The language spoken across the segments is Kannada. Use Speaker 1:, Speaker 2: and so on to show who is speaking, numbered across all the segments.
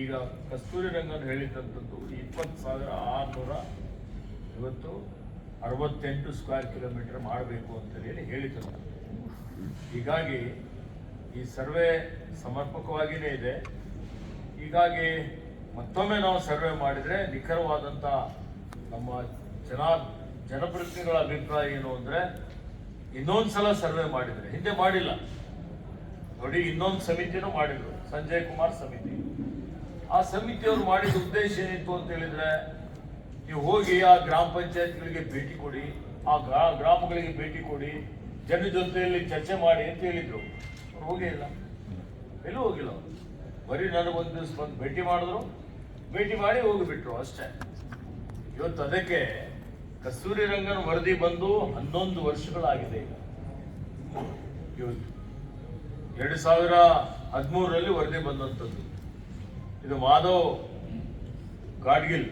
Speaker 1: ಈಗ ಕಸ್ತೂರಿ ರಂಗನ್ ಹೇಳಿದಂಥದ್ದು ಇಪ್ಪತ್ತು ಸಾವಿರ ಆರುನೂರ ಇವತ್ತು ಅರವತ್ತೆಂಟು ಸ್ಕ್ವೇರ್ ಕಿಲೋಮೀಟರ್ ಮಾಡಬೇಕು ಅಂತ ಹೇಳಿ ಹೀಗಾಗಿ ಈ ಸರ್ವೆ ಸಮರ್ಪಕವಾಗಿಯೇ ಇದೆ. ಹೀಗಾಗಿ ಮತ್ತೊಮ್ಮೆ ನಾವು ಸರ್ವೆ ಮಾಡಿದರೆ ನಿಖರವಾದಂಥ ನಮ್ಮ ಜನ ಜನಪ್ರತಿನಿಧಿಗಳ ಅಭಿಪ್ರಾಯ ಏನು ಅಂದರೆ ಇನ್ನೊಂದು ಸಲ ಸರ್ವೆ ಮಾಡಿದರೆ, ಹಿಂದೆ ಮಾಡಿಲ್ಲ. ನೋಡಿ ಇನ್ನೊಂದು ಸಮಿತಿನೂ ಮಾಡಿದರು, ಸಂಜಯ್ ಕುಮಾರ್ ಸಮಿತಿ. ಆ ಸಮಿತಿಯವರು ಮಾಡಿದ ಉದ್ದೇಶ ಏನಿತ್ತು ಅಂತ ಹೇಳಿದ್ರೆ, ನೀವು ಹೋಗಿ ಆ ಗ್ರಾಮ ಪಂಚಾಯತ್ಗಳಿಗೆ ಭೇಟಿ ಕೊಡಿ, ಆ ಗ್ರಾ, ಗ್ರಾಮಗಳಿಗೆ ಭೇಟಿ ಕೊಡಿ, ಜನ ಜೊತೆಯಲ್ಲಿ ಚರ್ಚೆ ಮಾಡಿ ಅಂತ ಹೇಳಿದ್ರು. ಅವ್ರು ಹೋಗೇ ಇಲ್ಲ ಎಲ್ಲೂ ಹೋಗಿಲ್ಲ ಬರೀ ನನಗೆ ಒಂದು ದಿವಸ ಬಂದು ಭೇಟಿ ಮಾಡಿದ್ರು. ಭೇಟಿ ಮಾಡಿ ಹೋಗಿಬಿಟ್ರು ಅಷ್ಟೇ. ಇವತ್ತು ಅದಕ್ಕೆ ಕಸ್ತೂರಿ ರಂಗನ ವರದಿ ಬಂದು ಹನ್ನೊಂದು ವರ್ಷಗಳಾಗಿದೆ ಈಗ. ಇವತ್ತು. ಎರಡು ಸಾವಿರ ಹದಿಮೂರರಲ್ಲಿ ವರದಿ ಬಂದಂಥದ್ದು. ಇದು ಮಾಧವ್ ಗಾಡ್ಗಿಲ್.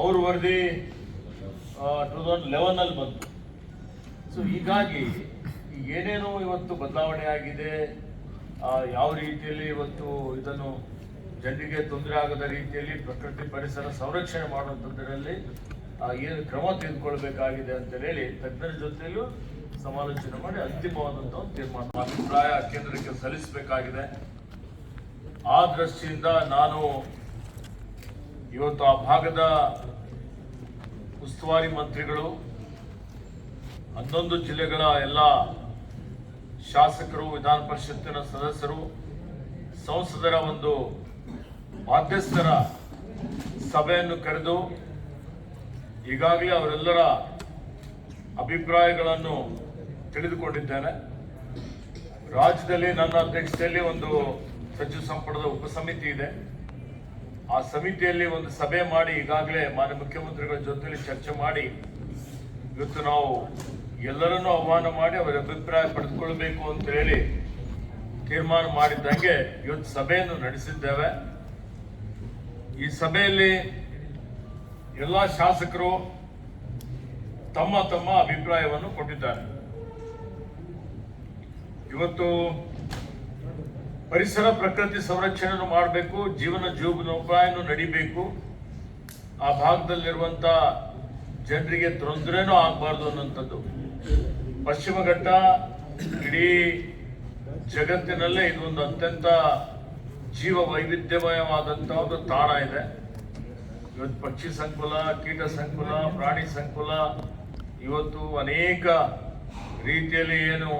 Speaker 1: ಅವ್ರ ವರದಿ ಟೂ ತೌಸಂಡ್ ಲೆವೆನಲ್ಲಿ ಬಂತು. ಸೊ ಹೀಗಾಗಿ ಏನೇನೋ ಇವತ್ತು ಬದಲಾವಣೆ ಆಗಿದೆ ಯಾವ ರೀತಿಯಲ್ಲಿ ಇವತ್ತು ಇದನ್ನು ಜನರಿಗೆ ತೊಂದರೆ ಆಗದ ರೀತಿಯಲ್ಲಿ ಪ್ರಕೃತಿ ಪರಿಸರ ಸಂರಕ್ಷಣೆ ಮಾಡುವಂಥದ್ದರಲ್ಲಿ ಏನು ಕ್ರಮ ತೆಗೆದುಕೊಳ್ಬೇಕಾಗಿದೆ ಅಂತ ಹೇಳಿ ತಜ್ಞರ ಜೊತೆಯಲ್ಲೂ ಸಮಾಲೋಚನೆ ಮಾಡಿ ಅಂತಿಮವಾದಂಥ ಒಂದು ತೀರ್ಮಾನ. ಅಭಿಪ್ರಾಯ ಕೇಂದ್ರಕ್ಕೆ ಸಲ್ಲಿಸಬೇಕಾಗಿದೆ. ಆ ದೃಷ್ಟಿಯಿಂದ ನಾನು ಇವತ್ತು ಆ ಭಾಗದ ಉಸ್ತುವಾರಿ ಮಂತ್ರಿಗಳು, ಹನ್ನೊಂದು ಜಿಲ್ಲೆಗಳ ಎಲ್ಲ ಶಾಸಕರು, ವಿಧಾನ ಪರಿಷತ್ತಿನ ಸದಸ್ಯರು, ಸಂಸದರ ಒಂದು ಮಾಧ್ಯಸ್ಥರ ಸಭೆಯನ್ನು ಕರೆದು ಈಗಾಗಲೇ ಅವರೆಲ್ಲರ ಅಭಿಪ್ರಾಯಗಳನ್ನು ತಿಳಿದುಕೊಂಡಿದ್ದೇನೆ. ರಾಜ್ಯದಲ್ಲಿ ನನ್ನ ಅಧ್ಯಕ್ಷತೆಯಲ್ಲಿ ಒಂದು ಸಚಿವ ಸಂಪುಟದ ಉಪಸಮಿತಿ ಇದೆ. ಆ ಸಮಿತಿಯಲ್ಲಿ ಒಂದು ಸಭೆ ಮಾಡಿ ಈಗಾಗಲೇ ಮಾನ್ಯ ಮುಖ್ಯಮಂತ್ರಿಗಳ ಜೊತೆಯಲ್ಲಿ ಚರ್ಚೆ ಮಾಡಿ ಇವತ್ತು ನಾವು ಎಲ್ಲರನ್ನೂ ಆಹ್ವಾನ ಮಾಡಿ ಅವರ ಅಭಿಪ್ರಾಯ ಪಡೆದುಕೊಳ್ಬೇಕು ಅಂತ ಹೇಳಿ ತೀರ್ಮಾನ ಮಾಡಿದ್ದಂಗೆ ಇವತ್ತು ಸಭೆಯನ್ನು ನಡೆಸಿದ್ದೇವೆ. ಈ ಸಭೆಯಲ್ಲಿ ಎಲ್ಲ ಶಾಸಕರು ತಮ್ಮ ತಮ್ಮ ಅಭಿಪ್ರಾಯವನ್ನು ಕೊಟ್ಟಿದ್ದಾರೆ. ಇವತ್ತು ಪರಿಸರ, ಪ್ರಕೃತಿ ಸಂರಕ್ಷಣೆಯನ್ನು ಮಾಡಬೇಕು, ಜೀವನ ಜೀವನೋಪಾಯವನ್ನು ನಡಿಬೇಕು. ಆ ಭಾಗದಲ್ಲಿರುವಂತ ಜನರಿಗೆ ತೊಂದರೆನೂ ಆಗಬಾರ್ದು ಅನ್ನೋಂಥದ್ದು ಪಶ್ಚಿಮ ಘಟ್ಟ, ಇಡೀ ಜಗತ್ತಿನಲ್ಲೇ ಇದೊಂದು ಅತ್ಯಂತ ಜೀವ ವೈವಿಧ್ಯಮಯವಾದಂಥ ಒಂದು ತಾಣ ಇದೆ. ಇವತ್ತು ಪಕ್ಷಿ ಸಂಕುಲ, ಕೀಟ ಸಂಕುಲ, ಪ್ರಾಣಿ ಸಂಕುಲ, ಇವತ್ತು ಅನೇಕ ರೀತಿಯಲ್ಲಿ ಏನು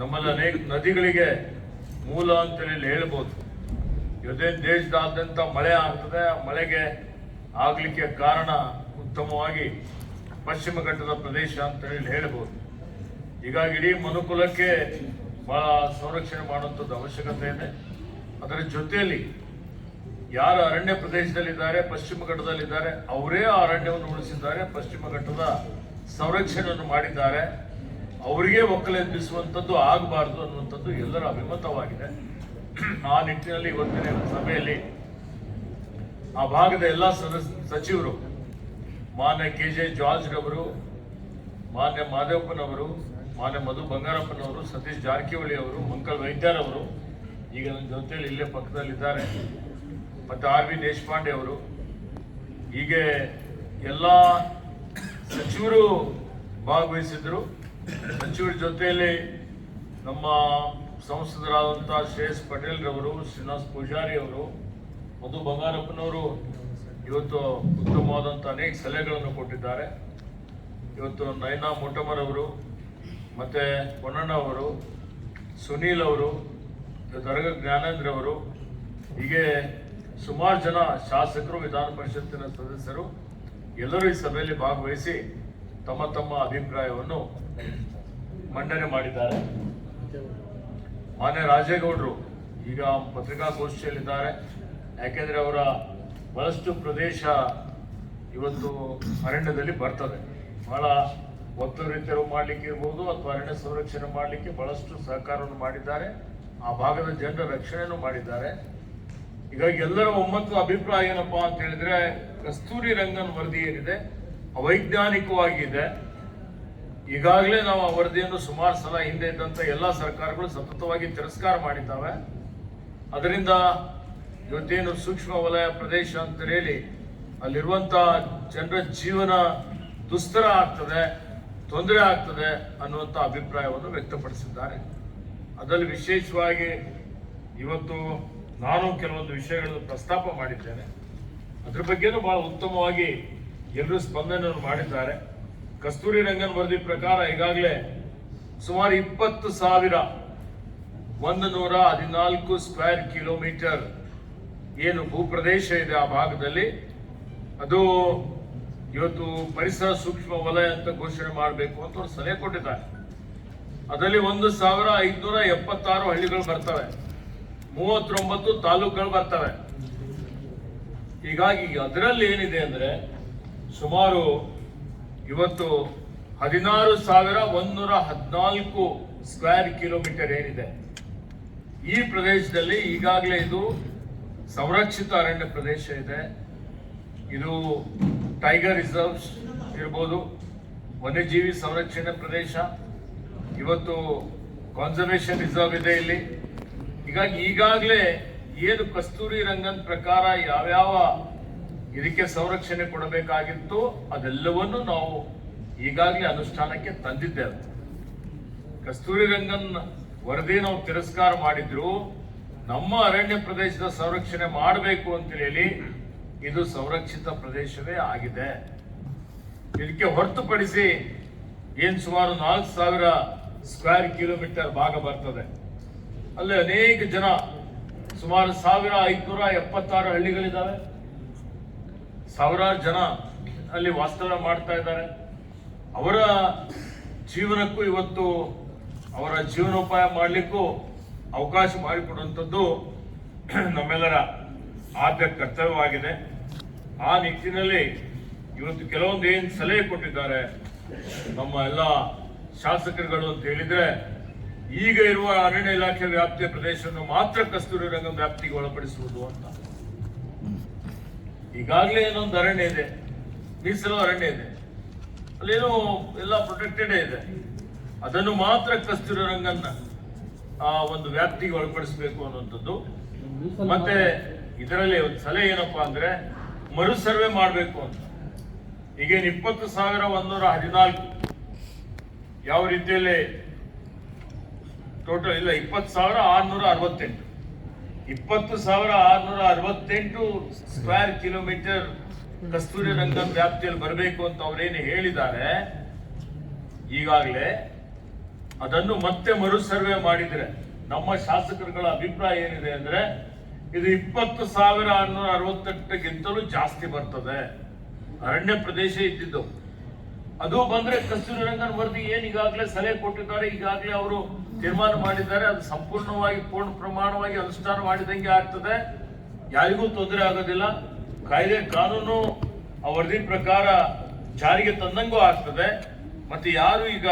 Speaker 1: ನಮ್ಮಲ್ಲಿ ಅನೇಕ ನದಿಗಳಿಗೆ ಮೂಲ ಅಂತೇಳಿ ಹೇಳ್ಬೋದು. ಇವತ್ತೇನು ದೇಶದಾದ್ಯಂತ ಮಳೆ ಆಗ್ತದೆ. ಆ ಮಳೆಗೆ ಆಗಲಿಕ್ಕೆ ಕಾರಣ ಉತ್ತಮವಾಗಿ ಪಶ್ಚಿಮ ಘಟ್ಟದ ಪ್ರದೇಶ ಅಂತ ಹೇಳಿ ಹೇಳ್ಬೋದು. ಹೀಗಾಗಿ ಇಡೀ ಮನುಕುಲಕ್ಕೆ ಬಹಳ ಸಂರಕ್ಷಣೆ ಮಾಡುವಂಥದ್ದು ಅವಶ್ಯಕತೆ ಇದೆ. ಅದರ ಜೊತೆಯಲ್ಲಿ ಯಾರು ಅರಣ್ಯ ಪ್ರದೇಶದಲ್ಲಿದ್ದಾರೆ, ಪಶ್ಚಿಮ ಘಟ್ಟದಲ್ಲಿದ್ದಾರೆ, ಅವರೇ ಆ ಅರಣ್ಯವನ್ನು ಉಳಿಸಿದ್ದಾರೆ, ಪಶ್ಚಿಮ ಘಟ್ಟದ ಸಂರಕ್ಷಣೆಯನ್ನು ಮಾಡಿದ್ದಾರೆ. ಅವರಿಗೆ ಒಕ್ಕಲೆಬ್ಬಿಸುವಂಥದ್ದು ಆಗಬಾರ್ದು ಅನ್ನುವಂಥದ್ದು ಎಲ್ಲರ ಅಭಿಮತವಾಗಿದೆ. ಆ ನಿಟ್ಟಿನಲ್ಲಿ ಇವತ್ತಿನ ಸಭೆಯಲ್ಲಿ ಆ ಭಾಗದ ಎಲ್ಲ ಸದಸ್ಯ ಸಚಿವರು, ಮಾನ್ಯ ಕೆ ಜೆ ಜಾರ್ಜ್ ರವರು, ಮಾನ್ಯ ಮಾದೇವಪ್ಪನವರು, ಮಾನ್ಯ ಮಧು ಬಂಗಾರಪ್ಪನವರು, ಸತೀಶ್ ಜಾರಕಿಹೊಳಿ ಅವರು, ಮಂಕಲ್ ವೈದ್ಯರವರು ಈಗ ನನ್ನ ಜೊತೆಯಲ್ಲಿ ಇಲ್ಲೇ ಪಕ್ಕದಲ್ಲಿದ್ದಾರೆ. ಮತ್ತು ಆರ್ ವಿ ದೇಶಪಾಂಡೆ ಅವರು. ಹೀಗೆ ಎಲ್ಲ ಸಚಿವರು ಭಾಗವಹಿಸಿದ್ರು. ಸಚಿವರ ಜೊತೆಯಲ್ಲಿ ನಮ್ಮ ಸಂಸದರಾದಂಥ ಶ್ರೇಯಸ್ ಪಟೇಲ್ ರವರು, ಶ್ರೀನಿವಾಸ್ ಪೂಜಾರಿ ಅವರು, ಮಧು ಬಂಗಾರಪ್ಪನವರು ಇವತ್ತು ಉತ್ತಮವಾದಂಥ ಅನೇಕ ಸಲಹೆಗಳನ್ನು ಕೊಟ್ಟಿದ್ದಾರೆ. ಇವತ್ತು ನಯನಾ ಮೊಟ್ಟಮರ್ ಅವರು ಮತ್ತು ಪೊನ್ನಣ್ಣ ಅವರು, ಸುನೀಲ್ ಅವರು ದರ್ಗ ಜ್ಞಾನೇಂದ್ರ ಅವರು, ಹೀಗೆ ಸುಮಾರು ಜನ ಶಾಸಕರು, ವಿಧಾನ ಪರಿಷತ್ತಿನ ಸದಸ್ಯರು ಎಲ್ಲರೂ ಈ ಸಭೆಯಲ್ಲಿ ಭಾಗವಹಿಸಿ ತಮ್ಮ ತಮ್ಮ ಅಭಿಪ್ರಾಯವನ್ನು ಮಂಡನೆ ಮಾಡಿದ್ದಾರೆ. ಮಾನ್ಯ ರಾಜೇಗೌಡರು ಈಗ ಪತ್ರಿಕಾಗೋಷ್ಠಿಯಲ್ಲಿದ್ದಾರೆ ಯಾಕೆಂದರೆ ಅವರ ಬಹಳಷ್ಟು ಪ್ರದೇಶ ಇವತ್ತು ಅರಣ್ಯದಲ್ಲಿ ಬರ್ತದೆ. ಬಹಳ ಒತ್ತು ರೀತಿಯಲ್ಲಿ ಮಾಡಲಿಕ್ಕೆ ಇರ್ಬೋದು ಅಥವಾ ಅರಣ್ಯ ಸಂರಕ್ಷಣೆ ಮಾಡಲಿಕ್ಕೆ ಬಹಳಷ್ಟು ಸಹಕಾರವನ್ನು ಮಾಡಿದ್ದಾರೆ. ಆ ಭಾಗದ ಜನರ ರಕ್ಷಣೆಯನ್ನು ಮಾಡಿದ್ದಾರೆ. ಹೀಗಾಗಿ ಎಲ್ಲರ ಒಮ್ಮತ್ತು ಅಭಿಪ್ರಾಯ ಏನಪ್ಪಾ ಅಂತ ಹೇಳಿದ್ರೆ, ಕಸ್ತೂರಿ ರಂಗನ್ ವರದಿ ಏನಿದೆ, ಅವೈಜ್ಞಾನಿಕವಾಗಿದೆ. ಈಗಾಗಲೇ ನಾವು ಆ ವರದಿಯನ್ನು ಸುಮಾರು ಸಲ ಹಿಂದೆ ಇದ್ದಂಥ ಎಲ್ಲ ಸರ್ಕಾರಗಳು ಸತತವಾಗಿ ತಿರಸ್ಕಾರ ಮಾಡಿದ್ದಾವೆ. ಅದರಿಂದ ಇವತ್ತೇನು ಸೂಕ್ಷ್ಮ ವಲಯ ಪ್ರದೇಶ ಅಂತ ಹೇಳಿ ಅಲ್ಲಿರುವಂತ ಜನರ ಜೀವನ ದುಸ್ತರ ಆಗ್ತದೆ, ತೊಂದರೆ ಆಗ್ತದೆ ಅನ್ನುವಂಥ ಅಭಿಪ್ರಾಯವನ್ನು ವ್ಯಕ್ತಪಡಿಸಿದ್ದಾರೆ. ಅದರಲ್ಲಿ ವಿಶೇಷವಾಗಿ ಇವತ್ತು ನಾನು ಕೆಲವೊಂದು ವಿಷಯಗಳನ್ನು ಪ್ರಸ್ತಾಪ ಮಾಡಿದ್ದೇನೆ. ಅದ್ರ ಬಗ್ಗೆನೂ ಬಹಳ ಉತ್ತಮವಾಗಿ ಎಲ್ಲರೂ ಸ್ಪಂದನೆಯನ್ನು ಮಾಡಿದ್ದಾರೆ. ಕಸ್ತೂರಿ ರಂಗನ್ ವರದಿ ಪ್ರಕಾರ ಈಗಾಗಲೇ ಸುಮಾರು ಇಪ್ಪತ್ತು ಸಾವಿರ ಒಂದು ನೂರ ಹದಿನಾಲ್ಕು ಸ್ಕ್ವೇರ್ ಕಿಲೋಮೀಟರ್ ಏನು ಭೂಪ್ರದೇಶ ಇದೆ ಆ ಭಾಗದಲ್ಲಿ. ಅದು ಇವತ್ತು ಪರಿಸರ ಸೂಕ್ಷ್ಮ ವಲಯ ಅಂತ ಘೋಷಣೆ ಮಾಡಬೇಕು ಅಂತ ಅವ್ರು ಸಲಹೆ ಕೊಟ್ಟಿದ್ದಾರೆ. ಅದರಲ್ಲಿ ಒಂದು ಸಾವಿರ ಐದುನೂರ ಎಪ್ಪತ್ತಾರು ಹಳ್ಳಿಗಳು ಬರ್ತವೆ. ಮೂವತ್ತೊಂಬತ್ತು ತಾಲೂಕುಗಳು ಬರ್ತವೆ. ಹೀಗಾಗಿ ಅದರಲ್ಲಿ ಏನಿದೆ ಅಂದ್ರೆ ಸುಮಾರು ಇವತ್ತು ಹದಿನಾರು ಸಾವಿರ ಒಂದೂರ ಹದಿನಾಲ್ಕು ಸ್ಕ್ವೇರ್ ಕಿಲೋಮೀಟರ್ ಏನಿದೆ. ಈ ಪ್ರದೇಶದಲ್ಲಿ ಈಗಾಗಲೇ ಇದು ಸಂರಕ್ಷಿತ ಅರಣ್ಯ ಪ್ರದೇಶ ಇದೆ. ಇದು ಟೈಗರ್ ರಿಸರ್ವ್ಸ್ ಇರ್ಬೋದು, ವನ್ಯಜೀವಿ ಸಂರಕ್ಷಣೆ ಪ್ರದೇಶ, ಇವತ್ತು ಕಾನ್ಸರ್ವೇಷನ್ ರಿಸರ್ವ್ ಇದೆ ಇಲ್ಲಿ. ಹೀಗಾಗಿ ಈಗಾಗಲೇ ಏನು ಕಸ್ತೂರಿ ರಂಗನ್ ಪ್ರಕಾರ ಯಾವ್ಯಾವ ಇದಕ್ಕೆ ಸಂರಕ್ಷಣೆ ಕೊಡಬೇಕಾಗಿತ್ತು. ಅದೆಲ್ಲವನ್ನು ನಾವು ಈಗಾಗಲೇ ಅನುಷ್ಠಾನಕ್ಕೆ ತಂದಿದ್ದೇವೆ. ಕಸ್ತೂರಿ ರಂಗನ್ ವರದಿ ನಾವು ತಿರಸ್ಕಾರ ಮಾಡಿದ್ರು. ನಮ್ಮ ಅರಣ್ಯ ಪ್ರದೇಶದ ಸಂರಕ್ಷಣೆ ಮಾಡಬೇಕು ಅಂತ ಹೇಳಿ ಇದು ಸಂರಕ್ಷಿತ ಪ್ರದೇಶವೇ ಆಗಿದೆ. ಇದಕ್ಕೆ ಹೊರತುಪಡಿಸಿ ಏನ್ ಸುಮಾರು ನಾಲ್ಕು ಸಾವಿರ ಸ್ಕ್ವೇರ್ ಕಿಲೋಮೀಟರ್ ಭಾಗ ಬರ್ತದೆ. ಅಲ್ಲಿ ಅನೇಕ ಜನ ಸುಮಾರು ಸಾವಿರ ಐದುನೂರ ಎಪ್ಪತ್ತಾರು ಹಳ್ಳಿಗಳಿದ್ದಾವೆ. ಸಾವಿರಾರು ಜನ ಅಲ್ಲಿ ವಾಸ್ತವ್ಯ ಮಾಡ್ತಾ ಇದ್ದಾರೆ. ಅವರ ಜೀವನಕ್ಕೂ ಇವತ್ತು ಅವರ ಜೀವನೋಪಾಯ ಮಾಡಲಿಕ್ಕೂ ಅವಕಾಶ ಮಾಡಿಕೊಡುವಂಥದ್ದು ನಮ್ಮೆಲ್ಲರ ಆದ್ಯ ಕರ್ತವ್ಯವಾಗಿದೆ. ಆ ನಿಟ್ಟಿನಲ್ಲಿ ಇವತ್ತು ಕೆಲವೊಂದು ಏನು ಸಲಹೆ ಕೊಟ್ಟಿದ್ದಾರೆ ನಮ್ಮ ಎಲ್ಲ ಶಾಸಕರುಗಳು ಅಂತ ಹೇಳಿದ್ರೆ, ಈಗ ಇರುವ ಅರಣ್ಯ ಇಲಾಖೆ ವ್ಯಾಪ್ತಿಯ ಪ್ರದೇಶವನ್ನು ಮಾತ್ರ ಕಸ್ತೂರಿ ರಂಗಂ ವ್ಯಾಪ್ತಿಗೆ ಒಳಪಡಿಸುವುದು ಅಂತ. ಈಗಾಗಲೇ ಏನೊಂದು ಅರಣ್ಯ ಇದೆ, ಮೀಸಲು ಅರಣ್ಯ ಇದೆ. ಅಲ್ಲೇನೋ ಎಲ್ಲ ಪ್ರೊಟೆಕ್ಟೆಡ್ ಇದೆ. ಅದನ್ನು ಮಾತ್ರ ಕಸ್ತೂರಿ ರಂಗನ್ನ ಆ ಒಂದು ವ್ಯಾಪ್ತಿಗೆ ಒಳಪಡಿಸಬೇಕು ಅನ್ನುವಂಥದ್ದು. ಮತ್ತೆ ಇದರಲ್ಲಿ ಒಂದು ಸಲಹೆ ಏನಪ್ಪಾ ಅಂದ್ರೆ ಮರು ಸರ್ವೆ ಮಾಡಬೇಕು ಅಂತ. ಈಗೇನು ಇಪ್ಪತ್ತು ಸಾವಿರ ಒಂದೂರ ಹದಿನಾಲ್ಕು ಯಾವ ರೀತಿಯಲ್ಲಿ ಟೋಟಲ್ ಇಲ್ಲ, ಇಪ್ಪತ್ತು ಸಾವಿರ ಆರ್ನೂರ ಅರವತ್ತೆಂಟು. ಇಪ್ಪತ್ತು ಸಾವಿರ ಆರ್ನೂರ ಅರವತ್ತೆಂಟು ಸ್ಕ್ವೇರ್ ಕಿಲೋಮೀಟರ್ ಕಸ್ತೂರಿ ರಂಗನ್ ವ್ಯಾಪ್ತಿಯಲ್ಲಿ ಬರಬೇಕು ಅಂತ ಅವರೇನು ಹೇಳಿದ್ದಾರೆ, ಈಗಾಗಲೇ ಅದನ್ನು ಮತ್ತೆ ಮರು ಸರ್ವೆ ಮಾಡಿದ್ರೆ ನಮ್ಮ ಶಾಸಕರುಗಳ ಅಭಿಪ್ರಾಯ ಏನಿದೆ ಅಂದ್ರೆ, ಇದು ಇಪ್ಪತ್ತು ಸಾವಿರ ಆರ್ನೂರ ಅರವತ್ತೆಂಟಕ್ಕಿಂತಲೂ ಜಾಸ್ತಿ ಬರ್ತದೆ. ಅರಣ್ಯ ಪ್ರದೇಶ ಇದ್ದಿದ್ದು. ಅದು ಬಂದ್ರೆ ಕಸ್ತೂರಿ ರಂಗನ್ ವರದಿ ಏನ್ ಈಗಾಗಲೇ ಸಲಹೆ ಕೊಟ್ಟಿದ್ದಾರೆ, ಈಗಾಗಲೇ ಅವರು ತೀರ್ಮಾನ ಮಾಡಿದ್ದಾರೆ, ಅದು ಸಂಪೂರ್ಣವಾಗಿ ಪೂರ್ಣ ಪ್ರಮಾಣವಾಗಿ ಅನುಷ್ಠಾನ ಮಾಡಿದಂಗೆ ಆಗ್ತದೆ. ಯಾರಿಗೂ ತೊಂದರೆ ಆಗೋದಿಲ್ಲ. ಕಾಯ್ದೆ ಕಾನೂನು ಆ ವರದಿ ಪ್ರಕಾರ ಜಾರಿಗೆ ತಂದಂಗೂ ಆಗ್ತದೆ. ಮತ್ತೆ ಯಾರು ಈಗ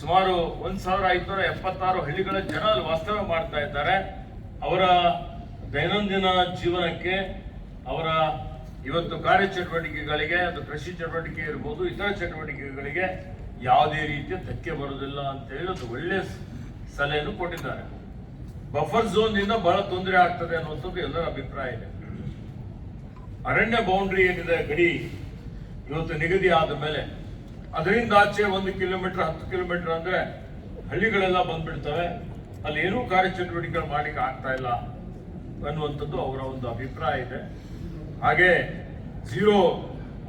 Speaker 1: ಸುಮಾರು ಒಂದ್ ಸಾವಿರ ಐದುನೂರ ಎಪ್ಪತ್ತಾರು ಹಳ್ಳಿಗಳ ಜನ ಅಲ್ಲಿ ವಾಸ್ತವ್ಯ ಮಾಡ್ತಾ ಇದ್ದಾರೆ. ಅವರ ದೈನಂದಿನ ಜೀವನಕ್ಕೆ, ಅವರ ಇವತ್ತು ಕಾರ್ಯಚಟುವಟಿಕೆಗಳಿಗೆ, ಅದು ಕೃಷಿ ಚಟುವಟಿಕೆ ಇರ್ಬೋದು, ಇತರ ಚಟುವಟಿಕೆಗಳಿಗೆ ಯಾವುದೇ ರೀತಿಯ ಧಕ್ಕೆ ಬರೋದಿಲ್ಲ ಅಂತ ಹೇಳಿ ಒಂದು ಒಳ್ಳೆ ಸ- ಸಲಹೆಯನ್ನು ಕೊಟ್ಟಿದ್ದಾರೆ. ಬಫರ್ ಝೋನ್ನಿಂದ ಬಹಳ ತೊಂದರೆ ಆಗ್ತದೆ ಅನ್ನುವಂಥದ್ದು ಎಲ್ಲರ ಅಭಿಪ್ರಾಯ ಇದೆ. ಅರಣ್ಯ ಬೌಂಡ್ರಿ ಏನಿದೆ, ಗಡಿ ಇವತ್ತು ನಿಗದಿ ಆದ ಮೇಲೆ ಅದರಿಂದ ಆಚೆ ಒಂದು ಕಿಲೋಮೀಟರ್ ಹತ್ತು ಕಿಲೋಮೀಟರ್ ಅಂದ್ರೆ ಹಳ್ಳಿಗಳೆಲ್ಲ ಬಂದ್ಬಿಡ್ತವೆ. ಅಲ್ಲಿ ಏನೂ ಕಾರ್ಯಚಟುವಟಿಕೆಗಳು ಮಾಡಲಿಕ್ಕೆ ಆಗ್ತಾ ಇಲ್ಲ ಅನ್ನುವಂಥದ್ದು ಅವರ ಒಂದು ಅಭಿಪ್ರಾಯ ಇದೆ. ಹಾಗೆ ಝೀರೋ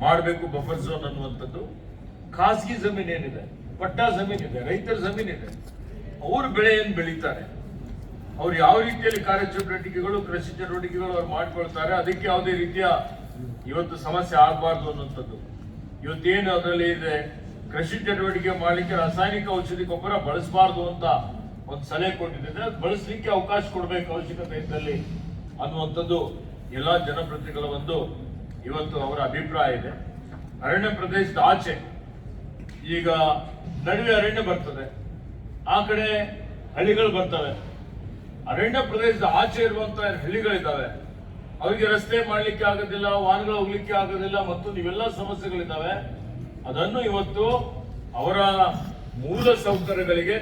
Speaker 1: ಮಾಡಬೇಕು ಬಫರ್ ಝೋನ್ ಅನ್ನುವಂಥದ್ದು. ಖಾಸಗಿ ಜಮೀನ್ ಏನಿದೆ, ಪಟ್ಟ ಜಮೀನ್ ಇದೆ, ರೈತರ ಜಮೀನ್ ಇದೆ. ಅವರು ಬೆಳೆಯನ್ನು ಬೆಳೀತಾರೆ. ಅವ್ರು ಯಾವ ರೀತಿಯಲ್ಲಿ ಕಾರ್ಯಚಟುವಟಿಕೆಗಳು ಕೃಷಿ ಚಟುವಟಿಕೆಗಳು ಅವ್ರು ಮಾಡ್ಕೊಳ್ತಾರೆ, ಅದಕ್ಕೆ ಯಾವುದೇ ರೀತಿಯ ಇವತ್ತು ಸಮಸ್ಯೆ ಆಗಬಾರ್ದು ಅನ್ನುವಂಥದ್ದು. ಇವತ್ತೇನು ಅದರಲ್ಲಿ ಇದೆ, ಕೃಷಿ ಚಟುವಟಿಕೆ ಮಾಡಲಿಕ್ಕೆ ರಾಸಾಯನಿಕ ಔಷಧಿ ಗೊಬ್ಬರ ಬಳಸಬಾರ್ದು ಅಂತ ಒಂದು ಸಲಹೆ ಕೊಟ್ಟಿದ್ದೆ ಬಳಸಲಿಕ್ಕೆ ಅವಕಾಶ ಕೊಡಬೇಕು ಅವಶ್ಯಕತೆ ಇದ್ದಲ್ಲಿ ಅನ್ನುವಂಥದ್ದು ಎಲ್ಲ ಜನಪ್ರತಿಗಳ ಒಂದು ಇವತ್ತು ಅವರ ಅಭಿಪ್ರಾಯ ಇದೆ. ಅರಣ್ಯ ಪ್ರದೇಶದ ಆಚೆ ಈಗ ನಡುವೆ ಅರಣ್ಯ ಬರ್ತದೆ. ಆ ಕಡೆ ಹಳ್ಳಿಗಳು ಬರ್ತವೆ. ಅರಣ್ಯ ಪ್ರದೇಶದ ಆಚೆ ಇರುವಂತ ಹಳ್ಳಿಗಳಿದ್ದಾವೆ. ಅವರಿಗೆ ರಸ್ತೆ ಮಾಡಲಿಕ್ಕೆ ಆಗೋದಿಲ್ಲ, ವಾಹನಗಳು ಹೋಗ್ಲಿಕ್ಕೆ ಆಗೋದಿಲ್ಲ ಮತ್ತು ಇವೆಲ್ಲ ಸಮಸ್ಯೆಗಳಿದ್ದಾವೆ. ಅದನ್ನು ಇವತ್ತು ಅವರ ಮೂಲ ಸೌಕರ್ಯಗಳಿಗೆ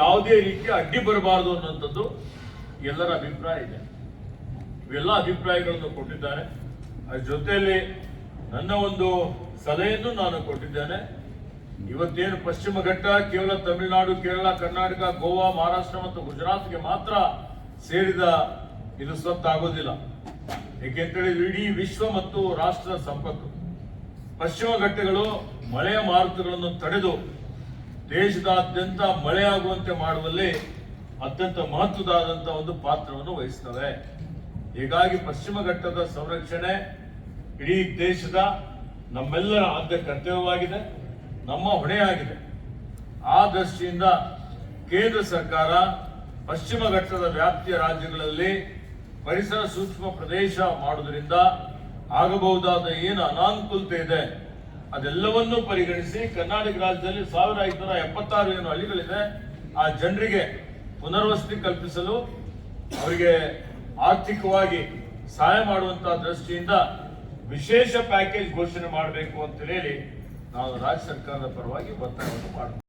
Speaker 1: ಯಾವುದೇ ರೀತಿ ಅಡ್ಡಿ ಬರಬಾರದು ಅನ್ನೋಂಥದ್ದು ಎಲ್ಲರ ಅಭಿಪ್ರಾಯ ಇದೆ. ಇವೆಲ್ಲ ಅಭಿಪ್ರಾಯಗಳನ್ನು ಕೊಟ್ಟಿದ್ದಾರೆ. ಅದ್ರ ಜೊತೆಯಲ್ಲಿ ನನ್ನ ಒಂದು ಸಲಹೆಯನ್ನು ನಾನು ಕೊಟ್ಟಿದ್ದೇನೆ. ಇವತ್ತೇನು ಪಶ್ಚಿಮ ಘಟ್ಟ ಕೇವಲ ತಮಿಳುನಾಡು, ಕೇರಳ, ಕರ್ನಾಟಕ, ಗೋವಾ, ಮಹಾರಾಷ್ಟ್ರ ಮತ್ತು ಗುಜರಾತ್ಗೆ ಮಾತ್ರ ಸೇರಿದ ಇದು ಸ್ವತ್ತಾಗೋದಿಲ್ಲ. ಏಕೆಂತೇಳಿ ಇಡೀ ವಿಶ್ವ ಮತ್ತು ರಾಷ್ಟ್ರದ ಸಂಪತ್ತು. ಪಶ್ಚಿಮ ಘಟ್ಟಗಳು ಮಳೆಯ ಮಾರುತಗಳನ್ನು ತಡೆದು ದೇಶದಾದ್ಯಂತ ಮಳೆಯಾಗುವಂತೆ ಮಾಡುವಲ್ಲಿ ಅತ್ಯಂತ ಮಹತ್ವದಾದಂತಹ ಒಂದು ಪಾತ್ರವನ್ನು ವಹಿಸ್ತವೆ. ಹೀಗಾಗಿ ಪಶ್ಚಿಮ ಘಟ್ಟದ ಸಂರಕ್ಷಣೆ ಇಡೀ ದೇಶದ ನಮ್ಮೆಲ್ಲರ ಆದ್ಯ ಕರ್ತವ್ಯವಾಗಿದೆ. ನಮ್ಮ ಹೊಣೆಯಾಗಿದೆ ಆ ದೃಷ್ಟಿಯಿಂದ ಕೇಂದ್ರ ಸರ್ಕಾರ ಪಶ್ಚಿಮ ಘಟ್ಟದ ವ್ಯಾಪ್ತಿಯ ರಾಜ್ಯಗಳಲ್ಲಿ ಪರಿಸರ ಸೂಕ್ಷ್ಮ ಪ್ರದೇಶ ಮಾಡುವುದರಿಂದ ಆಗಬಹುದಾದ ಏನು ಅನಾನುಕೂಲತೆ ಇದೆ, ಅದೆಲ್ಲವನ್ನೂ ಪರಿಗಣಿಸಿ ಕರ್ನಾಟಕ ರಾಜ್ಯದಲ್ಲಿ ಸಾವಿರ ಐದುನೂರ ಎಪ್ಪತ್ತಾರು ಏನು ಹಳ್ಳಿಗಳಿದೆ, ಆ ಜನರಿಗೆ ಪುನರ್ವಸತಿ ಕಲ್ಪಿಸಲು ಅವರಿಗೆ ಆರ್ಥಿಕವಾಗಿ ಸಹಾಯ ಮಾಡುವಂತಹ ದೃಷ್ಟಿಯಿಂದ ವಿಶೇಷ ಪ್ಯಾಕೇಜ್ ಘೋಷಣೆ ಮಾಡಬೇಕು ಅಂತ ಹೇಳಿ ನಾವು ರಾಜ್ಯ ಸರ್ಕಾರದ ಪರವಾಗಿ ಒತ್ತಾಯವನ್ನು ಮಾಡ್ತೀವಿ.